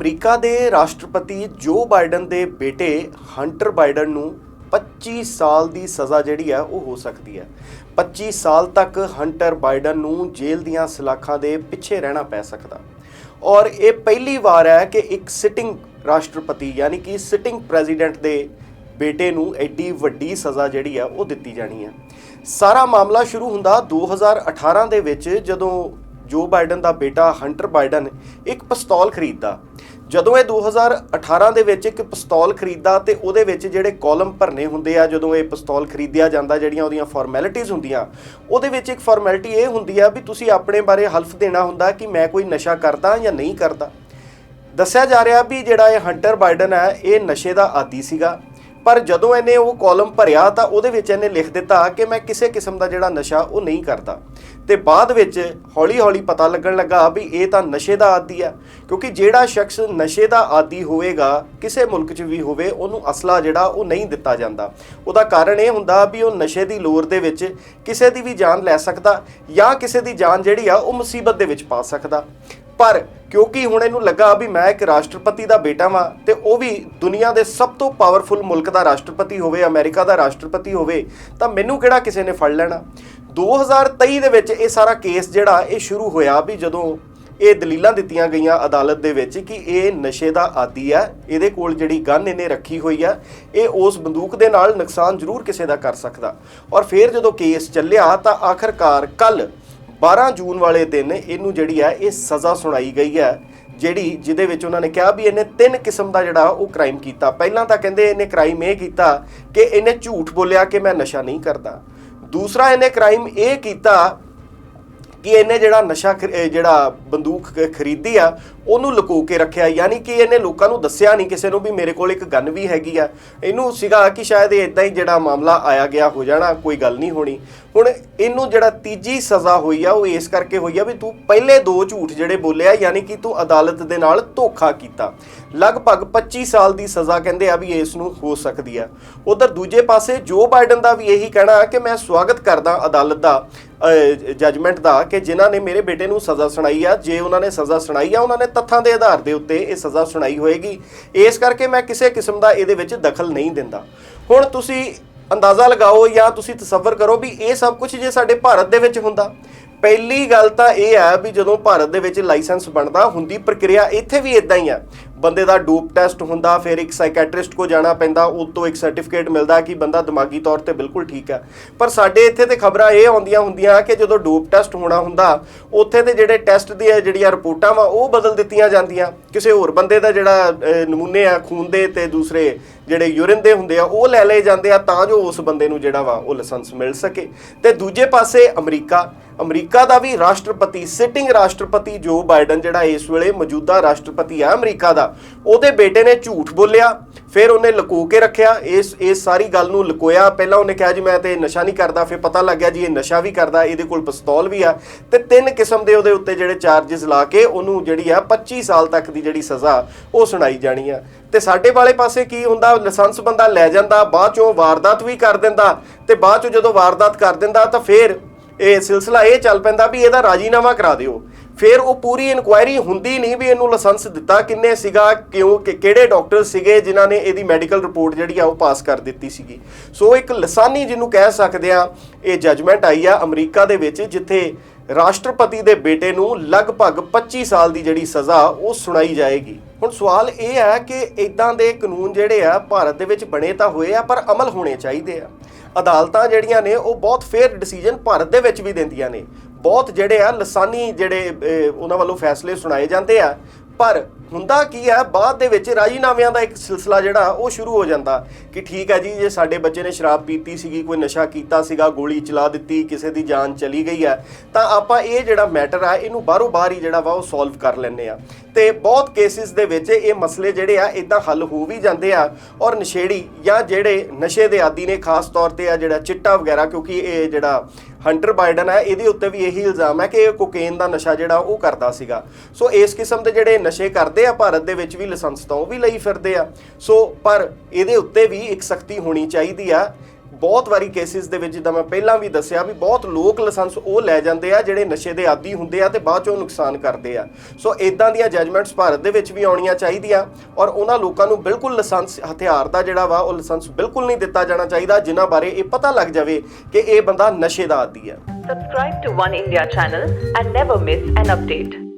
America ਦੇ ਰਾਸ਼ਟਰਪਤੀ ਜੋ ਬਾਈਡਨ ਦੇ ਬੇਟੇ ਹੰਟਰ ਬਾਈਡਨ ਨੂੰ 25 ਸਾਲ ਦੀ ਸਜ਼ਾ ਜਿਹੜੀ ਹੈ ਉਹ ਹੋ ਸਕਦੀ ਹੈ। 25 ਸਾਲ ਤੱਕ ਹੰਟਰ ਬਾਈਡਨ ਨੂੰ ਜੇਲ੍ਹ ਦੀਆਂ ਸਲਾਖਾਂ ਦੇ ਪਿੱਛੇ ਰਹਿਣਾ ਪੈ ਸਕਦਾ। ਔਰ ਇਹ ਪਹਿਲੀ ਵਾਰ ਹੈ ਕਿ ਇੱਕ ਸਿਟਿੰਗ ਰਾਸ਼ਟਰਪਤੀ ਯਾਨੀ ਕਿ ਸਿਟਿੰਗ ਪ੍ਰੈਜ਼ੀਡੈਂਟ ਦੇ ਬੇਟੇ ਨੂੰ ਐਡੀ ਵੱਡੀ ਸਜ਼ਾ ਜਿਹੜੀ ਆ ਉਹ ਦਿੱਤੀ ਜਾਣੀ ਹੈ। ਸਾਰਾ ਮਾਮਲਾ ਸ਼ੁਰੂ ਹੁੰਦਾ 2018 ਦੇ ਵਿੱਚ ਜਦੋਂ ਜੋ ਬਾਈਡਨ ਦਾ ਬੇਟਾ ਹੰਟਰ ਬਾਈਡਨ ਇੱਕ ਪਿਸਤੌਲ ਖਰੀਦਦਾ ਜਦੋਂ ਇਹ 2018 ਦੇ ਵਿੱਚ ਇੱਕ ਪਿਸਤੌਲ ਖਰੀਦਾ ਤੇ ਉਹਦੇ ਵਿੱਚ ਜਿਹੜੇ ਕਾਲਮ ਭਰਨੇ ਹੁੰਦੇ ਆ, ਜਦੋਂ ਇਹ ਪਿਸਤੌਲ ਖਰੀਦਿਆ ਜਾਂਦਾ, ਜਿਹੜੀਆਂ ਉਹਦੀਆਂ ਫਾਰਮੈਲਿਟੀਆਂ ਹੁੰਦੀਆਂ, ਉਹਦੇ ਵਿੱਚ ਇੱਕ ਫਾਰਮੈਲਿਟੀ ਇਹ ਹੁੰਦੀ ਆ ਵੀ ਤੁਸੀਂ ਆਪਣੇ ਬਾਰੇ ਹਲਫ ਦੇਣਾ ਹੁੰਦਾ ਕਿ ਮੈਂ ਕੋਈ ਨਸ਼ਾ ਕਰਦਾ ਜਾਂ ਨਹੀਂ ਕਰਦਾ। ਦੱਸਿਆ ਜਾ ਰਿਹਾ ਵੀ ਜਿਹੜਾ ਇਹ ਹੰਟਰ ਬਾਈਡਨ ਹੈ ਇਹ ਨਸ਼ੇ ਦਾ ਆਦੀ ਸੀਗਾ। ਪਰ ਜਦੋਂ ਇਹਨੇ ਉਹ ਕਾਲਮ ਭਰਿਆ ਤਾਂ ਉਹਦੇ ਵਿੱਚ ਇਹਨੇ ਲਿਖ ਦਿੱਤਾ ਕਿ ਮੈਂ ਕਿਸੇ ਕਿਸਮ ਦਾ ਜਿਹੜਾ ਨਸ਼ਾ ਉਹ ਨਹੀਂ ਕਰਦਾ। ਤੇ ਬਾਅਦ ਵਿੱਚ ਹੌਲੀ-ਹੌਲੀ ਪਤਾ ਲੱਗਣ ਲੱਗਾ ਵੀ ਇਹ ਤਾਂ ਨਸ਼ੇ ਦਾ ਆਦੀ ਆ। ਕਿਉਂਕਿ ਜਿਹੜਾ ਸ਼ਖਸ ਨਸ਼ੇ ਦਾ ਆਦੀ ਹੋਵੇਗਾ, ਕਿਸੇ ਮੁਲਕ 'ਚ ਵੀ ਹੋਵੇ, ਉਹਨੂੰ ਅਸਲਾ ਜਿਹੜਾ ਉਹ ਨਹੀਂ ਦਿੱਤਾ ਜਾਂਦਾ। ਉਹਦਾ ਕਾਰਨ ਇਹ ਹੁੰਦਾ ਵੀ ਉਹ ਨਸ਼ੇ ਦੀ ਲੋਰ ਦੇ ਵਿੱਚ ਕਿਸੇ ਦੀ ਵੀ ਜਾਨ ਲੈ ਸਕਦਾ ਜਾਂ ਕਿਸੇ ਦੀ ਜਾਨ ਜਿਹੜੀ ਆ, ਉਹ ਮੁਸੀਬਤ ਦੇ ਵਿੱਚ ਪਾ ਸਕਦਾ। ਪਰ ਕਿਉਂਕਿ ਹੁਣ ਇਹਨੂੰ ਲੱਗਾ ਵੀ ਮੈਂ ਇੱਕ ਰਾਸ਼ਟਰਪਤੀ ਦਾ ਬੇਟਾ ਵਾਂ ਤੇ ਉਹ ਵੀ ਦੁਨੀਆ ਦੇ ਸਭ ਤੋਂ ਪਾਵਰਫੁਲ ਮੁਲਕ ਦਾ ਰਾਸ਼ਟਰਪਤੀ ਹੋਵੇ, ਅਮਰੀਕਾ ਦਾ ਰਾਸ਼ਟਰਪਤੀ ਹੋਵੇ, ਤਾਂ ਮੈਨੂੰ ਕਿਹੜਾ ਕਿਸੇ ਨੇ ਫੜ ਲੈਣਾ? 2023 ਦੇ ਵਿੱਚ ਇਹ ਸਾਰਾ ਕੇਸ ਜਿਹੜਾ ਇਹ ਸ਼ੁਰੂ ਹੋਇਆ ਵੀ ਜਦੋਂ ਇਹ ਦਲੀਲਾਂ ਦਿੱਤੀਆਂ ਗਈਆਂ ਅਦਾਲਤ ਦੇ ਵਿੱਚ ਕਿ ਇਹ ਨਸ਼ੇ ਦਾ ਆਦੀ ਹੈ, ਇਹਦੇ ਕੋਲ ਜਿਹੜੀ ਗਨ ਇਹਨੇ ਰੱਖੀ ਹੋਈ ਹੈ, ਇਹ ਉਸ ਬੰਦੂਕ ਦੇ ਨਾਲ ਨੁਕਸਾਨ ਜ਼ਰੂਰ ਕਿਸੇ ਦਾ ਕਰ ਸਕਦਾ। ਔਰ ਫਿਰ ਜਦੋਂ ਕੇਸ ਚੱਲਿਆ ਤਾਂ ਆਖਰਕਾਰ ਕੱਲ 12 ਜੂਨ ਵਾਲੇ ਦਿਨ ਇਹਨੂੰ ਜਿਹੜੀ ਹੈ, ਇਹ ਸਜ਼ਾ ਸੁਣਾਈ ਗਈ ਹੈ, ਜਿਹੜੀ ਜਿਹਦੇ ਵਿੱਚ ਉਹਨਾਂ ਨੇ ਕਿਹਾ ਵੀ ਇਹਨੇ ਤਿੰਨ ਕਿਸਮ ਦਾ ਜਿਹੜਾ ਉਹ ਕ੍ਰਾਈਮ ਕੀਤਾ। ਪਹਿਲਾਂ ਤਾਂ ਕਹਿੰਦੇ ਇਹਨੇ ਕ੍ਰਾਈਮ ਇਹ ਕੀਤਾ ਕਿ ਇਹਨੇ ਝੂਠ ਬੋਲਿਆ ਕਿ ਮੈਂ ਨਸ਼ਾ ਨਹੀਂ ਕਰਦਾ। ਦੂਸਰਾ ਇਹਨੇ ਕ੍ਰਾਈਮ ਇਹ ਕੀਤਾ ਕਿ ਇਹਨੇ ਜਿਹੜਾ ਨਸ਼ਾ ਖਰ- ਜਿਹੜਾ ਬੰਦੂਕ ਖਰੀਦੀ ਆ, ਉਹਨੂੰ ਲੁਕੋ ਕੇ ਰੱਖਿਆ। ਯਾਨੀ ਕਿ ਇਹਨੇ ਲੋਕਾਂ ਨੂੰ ਦੱਸਿਆ ਨਹੀਂ, ਕਿਸੇ ਨੂੰ ਵੀ ਮੇਰੇ ਕੋਲ ਇੱਕ ਗਨ ਵੀ ਹੈਗੀ ਆ। ਇਹਨੂੰ ਸੀਗਾ ਕਿ ਸ਼ਾਇਦ ਇਹ ਇਦਾਂ ਹੀ ਜਿਹੜਾ ਮਾਮਲਾ ਆਇਆ ਗਿਆ ਹੋ ਜਾਣਾ, ਕੋਈ ਗੱਲ ਨਹੀਂ ਹੋਣੀ। ਹੁਣ ਇਹਨੂੰ ਜਿਹੜਾ ਤੀਜੀ ਸਜ਼ਾ ਹੋਈ ਆ, ਉਹ ਇਸ ਕਰਕੇ ਹੋਈ ਆ ਵੀ ਤੂੰ ਪਹਿਲੇ ਦੋ ਝੂਠ ਜਿਹੜੇ ਬੋਲਿਆ, ਯਾਨੀ ਕਿ ਤੂੰ ਅਦਾਲਤ ਦੇ ਨਾਲ ਧੋਖਾ ਕੀਤਾ। ਲਗਭਗ 25 ਸਾਲ ਦੀ ਸਜ਼ਾ ਕਹਿੰਦੇ ਆ ਵੀ ਇਸ ਨੂੰ ਹੋ ਸਕਦੀ ਆ। ਉਧਰ ਦੂਜੇ ਪਾਸੇ, ਜੋ ਬਾਈਡਨ ਦਾ ਵੀ ਇਹੀ ਕਹਿਣਾ ਕਿ ਮੈਂ ਸਵਾਗਤ ਕਰਦਾ ਅਦਾਲਤ ਦਾ ਜਜਮੈਂਟ ਦਾ ਕਿ ਜਿਨ੍ਹਾਂ ਨੇ ਮੇਰੇ ਬੇਟੇ ਨੂੰ ਸਜ਼ਾ ਸੁਣਾਈ ਆ, ਜੇ ਉਹਨਾਂ ਨੇ ਸਜ਼ਾ ਸੁਣਾਈ ਆ, ਉਹਨਾਂ ਨੇ ਤੱਥਾਂ ਦੇ ਆਧਾਰ ਦੇ ਉੱਤੇ ਇਹ ਸਜ਼ਾ ਸੁਣਾਈ ਹੋਏਗੀ। ਇਸ ਕਰਕੇ ਮੈਂ ਕਿਸੇ ਕਿਸਮ ਦਾ ਇਹਦੇ ਵਿੱਚ ਦਖਲ ਨਹੀਂ ਦਿੰਦਾ। ਹੁਣ ਤੁਸੀਂ ਅੰਦਾਜ਼ਾ ਲਗਾਓ ਜਾਂ ਤੁਸੀਂ ਤਸੱਵਰ ਕਰੋ ਵੀ ਇਹ ਸਭ ਕੁਝ ਜੇ ਸਾਡੇ ਭਾਰਤ ਦੇ ਵਿੱਚ ਹੁੰਦਾ। ਪਹਿਲੀ ਗੱਲ ਤਾਂ ਇਹ ਹੈ ਵੀ ਜਦੋਂ ਭਾਰਤ ਦੇ ਵਿੱਚ ਲਾਇਸੈਂਸ ਬਣਦਾ, ਹੁੰਦੀ ਪ੍ਰਕਿਰਿਆ ਇੱਥੇ ਵੀ ਇਦਾਂ ਹੀ ਆ। ਬੰਦੇ ਦਾ ਡੋਪ ਟੈਸਟ ਹੁੰਦਾ, ਫਿਰ ਇੱਕ ਸਾਈਕੈਟ੍ਰਿਸਟ ਕੋ ਜਾਣਾ ਪੈਂਦਾ ਉਹ ਤੋਂ ਇੱਕ ਸਰਟੀਫਿਕੇਟ ਮਿਲਦਾ ਕਿ ਬੰਦਾ ਦਿਮਾਗੀ ਤੌਰ ਤੇ ਬਿਲਕੁਲ ਠੀਕ ਹੈ। ਪਰ ਸਾਡੇ ਇੱਥੇ ਤੇ ਖਬਰਾਂ ਇਹ ਆਉਂਦੀਆਂ ਹੁੰਦੀਆਂ ਕਿ ਜਦੋਂ ਡੋਪ ਟੈਸਟ ਹੋਣਾ ਹੁੰਦਾ, ਉੱਥੇ ਤੇ ਜਿਹੜੇ ਟੈਸਟ ਦੀਆਂ ਜਿਹੜੀਆਂ ਰਿਪੋਰਟਾਂ ਵਾ, ਉਹ ਬਦਲ ਦਿੱਤੀਆਂ ਜਾਂਦੀਆਂ। ਕਿਸੇ ਹੋਰ ਬੰਦੇ ਦਾ ਜਿਹੜਾ ਨਮੂਨੇ ਆ, ਖੂਨ ਦੇ ਤੇ ਦੂਸਰੇ ਜਿਹੜੇ ਯੂਰਿਨ ਦੇ ਹੁੰਦੇ ਆ, ਉਹ ਲੈ ਲਏ ਜਾਂਦੇ ਆ, ਤਾਂ ਜੋ ਉਸ ਬੰਦੇ ਨੂੰ ਜਿਹੜਾ ਵਾ, ਉਹ ਲਾਇਸੈਂਸ ਮਿਲ ਸਕੇ। ਤੇ ਦੂਜੇ ਪਾਸੇ ਅਮਰੀਕਾ ਅਮਰੀਕਾ ਦਾ ਵੀ ਰਾਸ਼ਟਰਪਤੀ ਸਿਟਿੰਗ ਰਾਸ਼ਟਰਪਤੀ ਜੋ ਬਾਈਡਨ ਜਿਹੜਾ ਇਸ ਵੇਲੇ ਮੌਜੂਦਾ ਰਾਸ਼ਟਰਪਤੀ ਆ ਅਮਰੀਕਾ ਦਾ ਉਹਦੇ ਬੇਟੇ ਨੇ ਝੂਠ ਬੋਲਿਆ, ਫਿਰ ਉਹਨੇ ਲੁਕੋ ਕੇ ਰੱਖਿਆ। ਇਸ ਇਸ ਸਾਰੀ ਗੱਲ ਨੂੰ ਲੁਕੋਇਆ। ਪਹਿਲਾਂ ਉਹਨੇ ਕਿਹਾ ਜੀ, ਮੈਂ ਤੇ ਨਸ਼ਾ ਨਹੀਂ ਕਰਦਾ, ਫਿਰ ਪਤਾ ਲੱਗਿਆ ਜੀ, ਇਹ ਨਸ਼ਾ ਵੀ ਕਰਦਾ, ਇਹਦੇ ਕੋਲ ਪਿਸਤੌਲ ਵੀ ਆ। ਤੇ ਤਿੰਨ ਕਿਸਮ ਦੇ ਉਹਦੇ ਉੱਤੇ ਜਿਹੜੇ ਚਾਰजेस ਲਾ ਕੇ ਉਹਨੂੰ ਜਿਹੜੀ ਆ 25 ਸਾਲ ਤੱਕ ਦੀ ਜਿਹੜੀ ਸਜ਼ਾ, ਉਹ ਸੁਣਾਈ ਜਾਣੀ ਆ। ਤੇ ਸਾਡੇ ਵਾਲੇ ਪਾਸੇ ਕੀ ਹੁੰਦਾ? ਲਾਇਸੈਂਸ ਬੰਦਾ ਲੈ ਜਾਂਦਾ, ਬਾਅਦ ਚੋਂ ਵਾਰਦਾਤ ਵੀ ਕਰ ਦਿੰਦਾ। ਤੇ ਬਾਅਦ ਚੋਂ ਜਦੋਂ ਵਾਰਦਾਤ ਕਰ ਦਿੰਦਾ, ਤਾਂ ਫਿਰ ਇਹ ਸਿਲਸਿਲਾ ਇਹ ਚੱਲ ਪੈਂਦਾ ਵੀ ਇਹਦਾ ਰਾਜੀਨਾਮਾ ਕਰਾ ਦਿਓ। ਫਿਰ ਉਹ ਪੂਰੀ ਇਨਕੁਆਇਰੀ ਹੁੰਦੀ ਨਹੀਂ ਵੀ ਇਹਨੂੰ ਲਾਇਸੈਂਸ ਦਿੱਤਾ ਕਿੰਨੇ ਸੀਗਾ, ਕਿਉਂ, ਕਿ ਕਿਹੜੇ ਡਾਕਟਰ ਸੀਗੇ ਜਿਨ੍ਹਾਂ ਨੇ ਇਹਦੀ ਮੈਡੀਕਲ ਰਿਪੋਰਟ ਜਿਹੜੀ ਆ ਉਹ ਪਾਸ ਕਰ ਦਿੱਤੀ ਸੀਗੀ। ਸੋ ਇੱਕ ਲਸਾਨੀ ਜਿਹਨੂੰ ਕਹਿ ਸਕਦੇ ਆ, ਇਹ ਜਜਮੈਂਟ ਆਈ ਆ ਅਮਰੀਕਾ ਦੇ ਵਿੱਚ, ਜਿੱਥੇ ਰਾਸ਼ਟਰਪਤੀ ਦੇ ਬੇਟੇ ਨੂੰ ਲਗਭਗ 25 ਸਾਲ ਦੀ ਜਿਹੜੀ ਸਜ਼ਾ ਉਹ ਸੁਣਾਈ ਜਾਏਗੀ। ਹੁਣ ਸਵਾਲ ਇਹ ਹੈ ਕਿ ਇਦਾਂ ਦੇ ਕਾਨੂੰਨ ਜਿਹੜੇ ਆ ਭਾਰਤ ਦੇ ਵਿੱਚ ਬਣੇ ਤਾਂ ਹੋਏ ਆ, ਪਰ ਅਮਲ ਹੋਣੇ ਚਾਹੀਦੇ ਆ। ਅਦਾਲਤਾਂ ਜਿਹੜੀਆਂ ਨੇ ਉਹ ਬਹੁਤ ਫੇਅਰ ਡਿਸੀਜਨ ਭਾਰਤ ਦੇ ਵਿੱਚ ਵੀ ਦਿੰਦੀਆਂ ਨੇ। ਬਹੁਤ ਜਿਹੜੇ ਆ ਲਸਾਨੀ ਜਿਹੜੇ ਉਹਨਾਂ ਵੱਲੋਂ ਫੈਸਲੇ ਸੁਣਾਏ ਜਾਂਦੇ ਆ ਪਰ ਹੁੰਦਾ ਕੀ ਹੈ? ਬਾਅਦ ਦੇ ਵਿੱਚ ਰਾਜੀਨਾਮਿਆਂ ਦਾ ਇੱਕ ਸਿਲਸਿਲਾ ਜਿਹੜਾ, ਉਹ ਸ਼ੁਰੂ ਹੋ ਜਾਂਦਾ ਕਿ ਠੀਕ ਹੈ ਜੀ, ਜੇ ਸਾਡੇ ਬੱਚੇ ਨੇ ਸ਼ਰਾਬ ਪੀਤੀ ਸੀਗੀ, ਕੋਈ ਨਸ਼ਾ ਕੀਤਾ ਸੀਗਾ, ਗੋਲੀ ਚਲਾ ਦਿੱਤੀ, ਕਿਸੇ ਦੀ ਜਾਨ ਚਲੀ ਗਈ ਹੈ, ਤਾਂ ਆਪਾਂ ਇਹ ਜਿਹੜਾ ਮੈਟਰ ਆ ਇਹਨੂੰ ਬਾਹਰੋਂ ਬਾਹਰ ਹੀ ਜਿਹੜਾ ਵਾ, ਉਹ ਸੋਲਵ ਕਰ ਲੈਂਦੇ ਆ ਤੇ ਬਹੁਤ ਕੇਸਿਸ ਦੇ ਵਿੱਚ ਇਹ ਮਸਲੇ ਜਿਹੜੇ ਆ ਇਦਾਂ ਹੱਲ ਹੋ ਵੀ ਜਾਂਦੇ ਆ ਔਰ ਨਸ਼ੇੜੀ ਜਾਂ ਜਿਹੜੇ ਨਸ਼ੇ ਦੇ ਆਦੀ ਨੇ, ਖਾਸ ਤੌਰ ਤੇ ਆ ਜਿਹੜਾ ਚਿੱਟਾ ਵਗੈਰਾ, ਕਿਉਂਕਿ ਇਹ ਜਿਹੜਾ ਹੰਟਰ ਬਾਈਡਨ ਹੈ, ਇਹਦੇ ਉੱਤੇ ਵੀ ਇਹੀ ਇਲਜ਼ਾਮ ਹੈ ਕਿ ਇਹ ਕੋਕੇਨ ਦਾ ਨਸ਼ਾ ਜਿਹੜਾ, ਉਹ ਕਰਦਾ ਸੀਗਾ। ਸੋ ਇਸ ਕਿਸਮ ਦੇ ਜਿਹੜੇ ਨਸ਼ੇ ਕਰਦੇ ਆ, ਭਾਰਤ ਦੇ ਵਿੱਚ ਵੀ ਲਾਇਸੈਂਸ ਤਾਂ ਉਹ ਵੀ ਲਈ ਫਿਰਦੇ ਆ। ਸੋ, ਪਰ ਇਹਦੇ ਉੱਤੇ ਵੀ ਇੱਕ ਸਖਤੀ ਹੋਣੀ ਚਾਹੀਦੀ ਆ। ਬਹੁਤ ਵਾਰੀ ਕੇਸਿਸ ਦੇ ਵਿੱਚ ਜਿੱਦਾਂ ਮੈਂ ਪਹਿਲਾਂ ਵੀ ਦੱਸਿਆ ਵੀ ਬਹੁਤ ਲੋਕ ਲਾਇਸੈਂਸ ਉਹ ਲੈ ਜਾਂਦੇ ਆ, ਜਿਹੜੇ ਨਸ਼ੇ ਦੇ ਆਦੀ ਹੁੰਦੇ ਆ ਤੇ ਬਾਅਦ ਚੋਂ ਨੁਕਸਾਨ ਕਰਦੇ ਆ। ਸੋ ਇਦਾਂ ਦੀਆਂ ਜਜਮੈਂਟਸ ਭਾਰਤ ਦੇ ਵਿੱਚ ਵੀ ਆਉਣੀਆਂ ਚਾਹੀਦੀਆਂ ਔਰ ਉਹਨਾਂ ਲੋਕਾਂ ਨੂੰ ਬਿਲਕੁਲ ਲਾਇਸੈਂਸ ਹਥਿਆਰ ਦਾ ਜਿਹੜਾ ਵਾ, ਉਹ ਲਾਇਸੈਂਸ ਬਿਲਕੁਲ ਨਹੀਂ ਦਿੱਤਾ ਜਾਣਾ ਚਾਹੀਦਾ, ਜਿਨ੍ਹਾਂ ਬਾਰੇ ਇਹ ਪਤਾ ਲੱਗ ਜਾਵੇ ਕਿ ਇਹ ਬੰਦਾ ਨਸ਼ੇ ਦਾ ਆਦੀ ਹੈ Subscribe to One India channel and never miss an update.